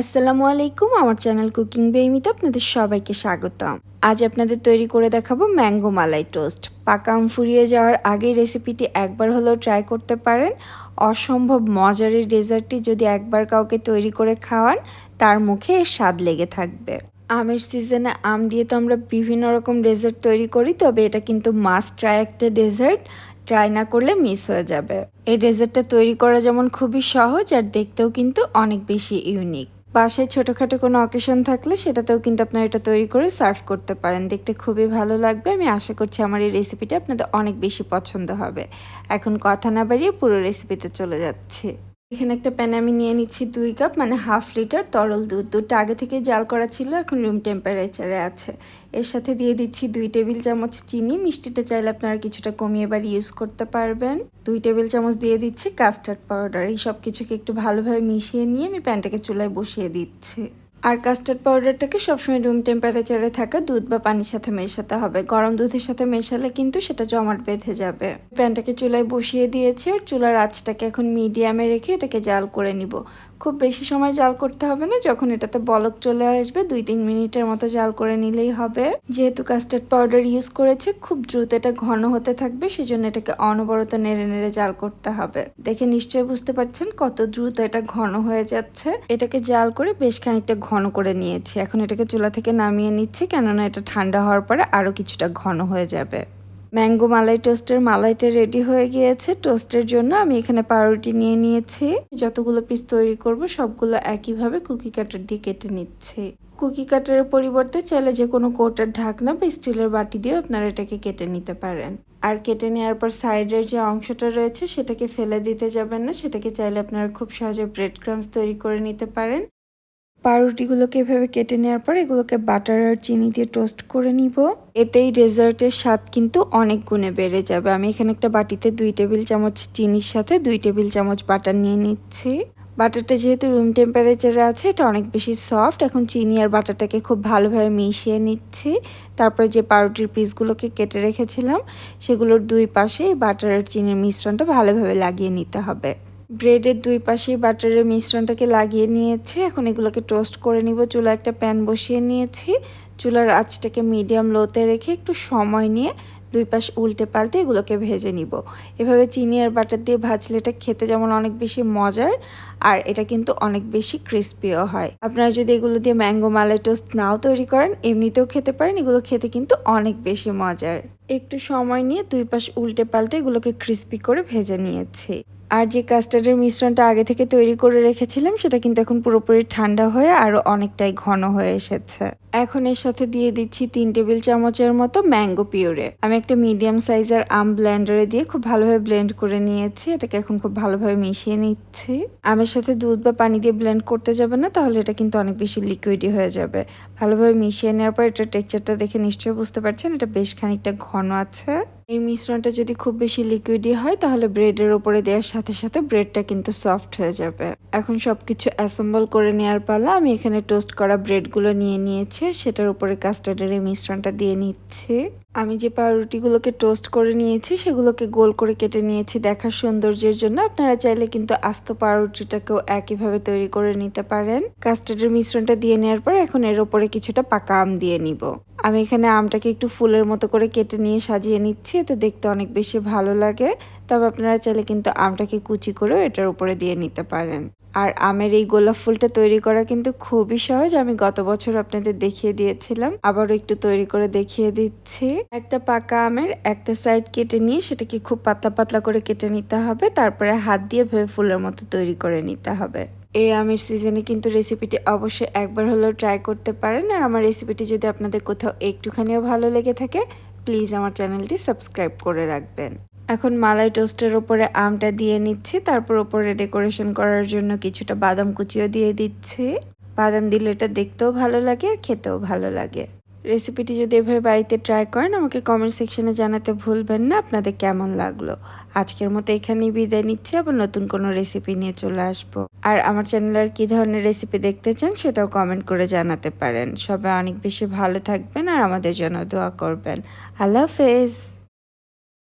আসসালামু আলাইকুম, আমার চ্যানেল কুকিং বেমিতে আপনাদের সবাইকে স্বাগতম। আজ আপনাদের তৈরি করে দেখাবো ম্যাঙ্গো মালাই টোস্ট। পাকা আম ফুরিয়ে যাওয়ার আগে রেসিপিটি একবার হলেও ট্রাই করতে পারেন। অসম্ভব মজার এই ডেজার্টটি যদি একবার কাউকে তৈরি করে খাওয়ান, তার মুখে স্বাদ লেগে থাকবে। আমের সিজনে আম দিয়ে তো আমরা বিভিন্ন রকম ডেজার্ট তৈরি করি, তবে এটা কিন্তু মাস্ট ট্রাই একটা ডেজার্ট। ট্রাই না করলে মিস হয়ে যাবে। এই ডেজার্টটা তৈরি করা যেমন খুবই সহজ, আর দেখতেও কিন্তু অনেক বেশি ইউনিক। বাসায় ছোটোখাটো কোনো অকেশন থাকলে সেটাতেও কিন্তু আপনারা এটা তৈরি করে সার্ভ করতে পারেন। দেখতে খুবই ভালো লাগবে। আমি আশা করছি আমার এই রেসিপিটা আপনাদের অনেক বেশি পছন্দ হবে। এখন কথা না বাড়িয়ে পুরো রেসিপিতে চলে যাচ্ছে। এখানে একটা প্যানে আমি নিয়ে নিচ্ছি দুই কাপ মানে হাফ লিটার তরল দুধ। দুধটা আগে থেকে জাল করা ছিল, এখন রুম টেম্পারেচারে আছে। এর সাথে দিয়ে দিচ্ছি দুই টেবিল চামচ চিনি। মিষ্টিটা চাইলে আপনারা কিছুটা কমিয়ে এবার ইউজ করতে পারবেন। দুই টেবিল চামচ দিয়ে দিচ্ছি কাস্টার্ড পাউডার এই সব কিছুকে একটু ভালোভাবে মিশিয়ে নিয়ে আমি প্যানটাকে চুলায় বসিয়ে দিচ্ছি। আর কাস্টার্ড পাউডারটাকে সবসময় রুম টেম্পারেচারে থাকা দুধ বা পানির সাথে মেশাতে হবে। গরম দুধের সাথে মেশালে কিন্তু সেটা জমাট বেঁধে যাবে। প্যানটাকে চুলায় বসিয়ে দিয়েছি আর চুলার আঁচটাকে এখন মিডিয়ামে রেখে এটাকে জাল করে নিব। খুব বেশি সময় জাল করতে হবে না, যখন এটাতে বলক চলে আসবে দুই তিন মিনিটের মতো জাল করে নিলেই হবে। যেহেতু কাস্টার্ড পাউডার ইউজ করেছে, খুব দ্রুত এটা ঘন হতে থাকবে, সেজন্য এটাকে অনবরত নেড়ে নেড়ে জাল করতে হবে। দেখে নিশ্চয়ই বুঝতে পারছেন কত দ্রুত এটা ঘন হয়ে যাচ্ছে। এটাকে জাল করে বেশ খানিকটা ঘন করে নিয়েছি। এখন এটাকে চুলা থেকে নামিয়ে নিচ্ছি, কেননা এটা ঠান্ডা হওয়ার পরে আরও কিছুটা ঘন হয়ে যাবে। ম্যাঙ্গো মালাই টোস্টের মালাইটা রেডি হয়ে গিয়েছে। টোস্টের জন্য আমি এখানে পাউরুটি নিয়ে নিয়েছি। যতগুলো পিস তৈরি করব, সবগুলো একইভাবে কুকি কাটার দিয়ে কেটে নিচ্ছি। কুকি কাটারের পরিবর্তে চাইলে যে কোনো কোটার ঢাকনা বা স্টিলের বাটি দিয়ে আপনারা এটাকে কেটে নিতে পারেন। আর কেটে নেওয়ার পর সাইডের যে অংশটা রয়েছে, সেটাকে ফেলে দিতে যাবেন না। সেটাকে চাইলে আপনারা খুব সহজে ব্রেড ক্রামস তৈরি করে নিতে পারেন। পাউরুটিগুলোকে এভাবে কেটে নেওয়ার পর এগুলোকে বাটার আর চিনি দিয়ে টোস্ট করে নিব। এতেই ডেজার্টের স্বাদ কিন্তু অনেক গুণে বেড়ে যাবে। আমি এখানে একটা বাটিতে দুই টেবিল চামচ চিনির সাথে দুই টেবিল চামচ বাটার নিয়ে নিচ্ছি। বাটারটা যেহেতু রুম টেম্পারেচারে আছে, এটা অনেক বেশি সফট এখন চিনি আর বাটারটাকে খুব ভালোভাবে মিশিয়ে নিচ্ছি। তারপরে যে পাউরুটির পিসগুলোকে কেটে রেখেছিলাম, সেগুলোর দুই পাশে বাটার আর চিনির মিশ্রণটা ভালোভাবে লাগিয়ে নিতে হবে। ব্রেডের দুই পাশে বাটারের মিশ্রণটাকে লাগিয়ে নিয়েছি। এখন এগুলোকে টোস্ট করে নিব। চুলা একটা প্যান বসিয়ে নিয়েছি। চুলার আঁচটাকে মিডিয়াম লোতে রেখে একটু সময় নিয়ে দুই পাশ উল্টে পাল্টে এগুলোকে ভেজে নিব। এভাবে চিনি আর বাটার দিয়ে ভাজলে এটা খেতে যেমন অনেক বেশি মজার আর এটা কিন্তু অনেক বেশি ক্রিস্পিও হয়। আপনারা যদি এগুলো দিয়ে ম্যাঙ্গো মালাই টোস্ট নাও তৈরি করেন, এমনিতেও খেতে পারেন। এগুলো খেতে কিন্তু অনেক বেশি মজার। একটু সময় নিয়ে দুই পাশ উল্টে পাল্টে এগুলোকে ক্রিস্পি করে ভেজে নিয়েছি। আর যে কাস্টার্ডের মিশ্রণটা আগে থেকে তৈরি করে রেখেছিলাম, সেটা কিন্তু এখন পুরোপুরি ঠান্ডা হয়ে আরও অনেকটাই ঘন হয়ে এসেছে। এখন এর সাথে দিয়ে দিচ্ছি তিন টেবিল চামচের মতো ম্যাঙ্গো পিওরে আমি একটা মিডিয়াম সাইজের আম ব্লেন্ডারে দিয়ে খুব ভালোভাবে ব্লেন্ড করে নিয়েছি, এটাকে এখন খুব ভালোভাবে মিশিয়ে নিচ্ছি। আমের সাথে দুধ বা পানি দিয়ে ব্লেন্ড করতে যাবে না, তাহলে এটা কিন্তু অনেক বেশি লিকুইডই হয়ে যাবে। ভালোভাবে মিশিয়ে নেওয়ার পর এটা টেক্সচারটা দেখে নিশ্চয়ই বুঝতে পারছেন, এটা বেশ খানিকটা ঘন আছে। এই মিশ্রণটা যদি খুব বেশি লিকুইডি হয়, তাহলে ব্রেডের উপরে দেওয়ার সাথে সাথে ব্রেডটা কিন্তু সফট হয়ে যাবে। এখন সবকিছু অ্যাসেম্বল করে নেওয়ার পালা, আমি এখানে টোস্ট করা ব্রেডগুলো নিয়ে নিয়েছি, সেটার উপরে কাস্টার্ডের এই মিশ্রণটা দিয়ে নিচ্ছি। আমি যে পাউরুটিগুলোকে টোস্ট করে নিয়েছি, সেগুলোকে গোল করে কেটে নিয়েছি দেখার সৌন্দর্যের জন্য। আপনারা চাইলে কিন্তু আস্ত পাউরুটিটাকেও একইভাবে তৈরি করে নিতে পারেন। কাস্টার্ডের মিশ্রণটা দিয়ে নেওয়ার পর এখন এর ওপরে কিছুটা পাকা আম দিয়ে নিব। আমি এখানে আমটাকে একটু ফুলের মতো করে কেটে নিয়ে সাজিয়ে নিচ্ছি, এতে দেখতে অনেক বেশি ভালো লাগে। তবে আপনারা চাইলে কিন্তু আমটাকে কুচি করেও এটার উপরে দিয়ে নিতে পারেন। আর আমের এই গোলাপ ফুলটা তৈরি করা কিন্তু খুবই সহজ। আমি গত বছর আপনাদের দেখিয়ে দিয়েছিলাম। আবারও একটু তৈরি করে দেখিয়ে দিচ্ছি। একটা পাকা আমের একটা সাইড কেটে নিয়ে সেটাকে খুব পাতলা পাতলা করে কেটে নিতে হবে। তারপরে হাত দিয়ে ভেবে ফুলের মতো তৈরি করে নিতে হবে। এই আমের সিজনে কিন্তু রেসিপিটি অবশ্যই একবার হলেও ট্রাই করতে পারেন। আর আমার রেসিপিটি যদি আপনাদের কোথাও একটুখানিও ভালো লেগে থাকে প্লিজ আমার চ্যানেলটি সাবস্ক্রাইব করে রাখবেন। এখন মালাই টোস্টের ওপরে আমটা দিয়ে নিচ্ছে, তারপর ওপরে ডেকোরেশন করার জন্য কিছুটা বাদাম কুচিও দিয়ে দিচ্ছে। বাদাম দিলে এটা দেখতেও ভালো লাগে আর খেতেও ভালো লাগে। রেসিপিটি যদি এভাবে বাড়িতে ট্রাই করেন, আমাকে কমেন্ট সেকশনে জানাতে ভুলবেন না, আপনাদের কেমন লাগল? আজকের মতো এখানেই বিদায় নিচ্ছি, আবার নতুন কোনো রেসিপি নিয়ে চলে আসব। আর আমার চ্যানেলে আর কি ধরনের রেসিপি দেখতে চান, সেটাও কমেন্ট করে জানাতে পারেন। সবাই অনেক বেশি ভালো থাকবেন আর আমাদের জন্য দোয়া করবেন। আল্লাহ হাফেজ।